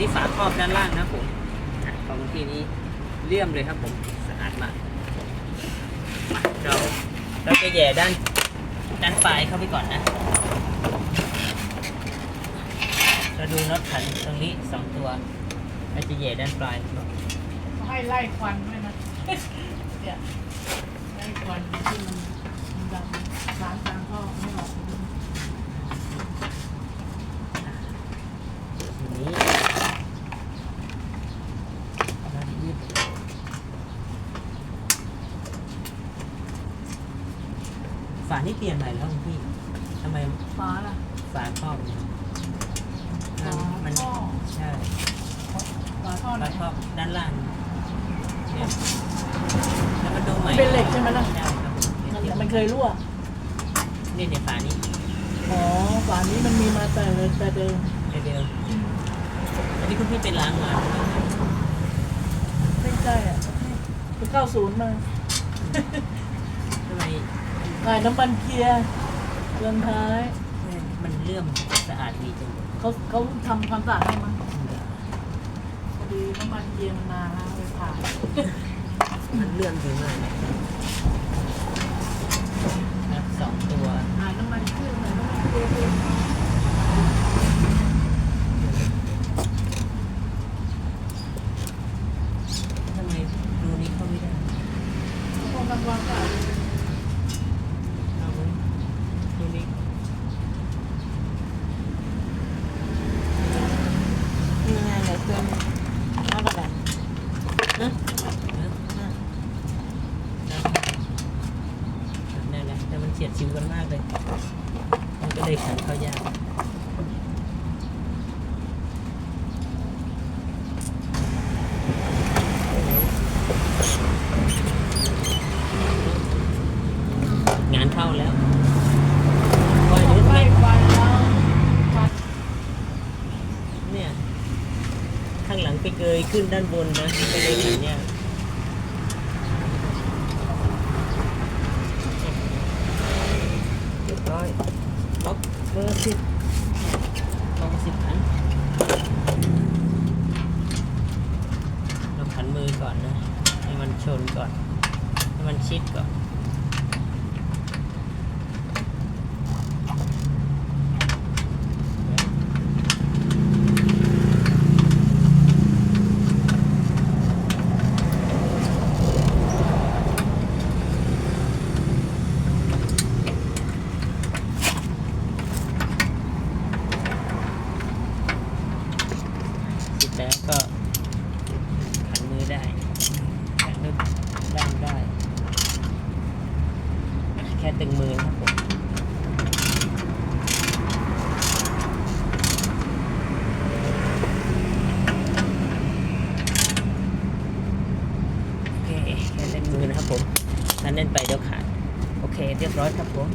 นี้ฝาครอบด้านล่างนะผมอะของที่นี้เลื่อมเลยครับผมสะอาดมากมาเราเราจะแย่ด้านด้านปลายเข้าไปก่อนนะเราดูน็อตขันตรงนี้สองตัวเราจะแย่ด้านปลายให้ไล่ควันด้วยนะเนี่ยไล่ควันที่มันมันดำล้างทางก็ไม่ออก ทีนี้เราจะยืด ฝานี่เปลี่ยนใหม่แล้วคุณพี่ทำไมฟ้าล่ะฝาครอบเนี่ยฝามันท่อใช่ฟ้าท่อไหนฝาครอบด้านล่างเนี่ยแล้วมาดูใหม่เป็นเหล็กใช่ไหมล่ะใช่ครับผมมันมันเคยรั่วนี่เนี่ยฝานี้อ๋อฝานี้มันมีมาแต่แต่เดิมเดียวอันนี้คุณพี่ไปล้างมาไม่ใช่อะไปเข้าศูนย์มาทำไม ขายน้ำมันเกียร์เรือนท้ายมันเลื่อมสะอาดดีจังเลยเขาเขาทำความสะอาดให้มั้งพอดีน้ำมันเกียร์มันนานแล้วไปผ่านมันเลื่อมดีมากเลยครับสองตัวหายน้ำมันเครื่องหน่อยน้ำมันเกียร์ทำไมดูนี้เข้าไม่ได้พอทำความสะอาด เอาไว้ดูนี้ ยังไงเลยเกินมากกว่านั้น นั่นแหละแต่มันเฉียดชิวกันมากเลย มันก็เลยขันเข้ายากงานเข้าแล้วปล่อย ต้อง นิด ไล่ นึง ควันแล้วควัน เนี่ย ข้างหลังไปเกยขึ้นด้านบนนะก็เลยขันยากเรียบร้อยล็อกเบอร์สิบลองสิบขันเราขันมือก่อนนะ ให้มันชนก่อน ให้มันชิดก่อน เสร็จ แล้วก็ขันมือได้ขันมือด้ามได้แค่ตึงมือครับผมโอเคแค่ตึงมือนะครับผมถ้าเล่นไปเดี๋ยวขาดโอเคเรียบร้อยครับผม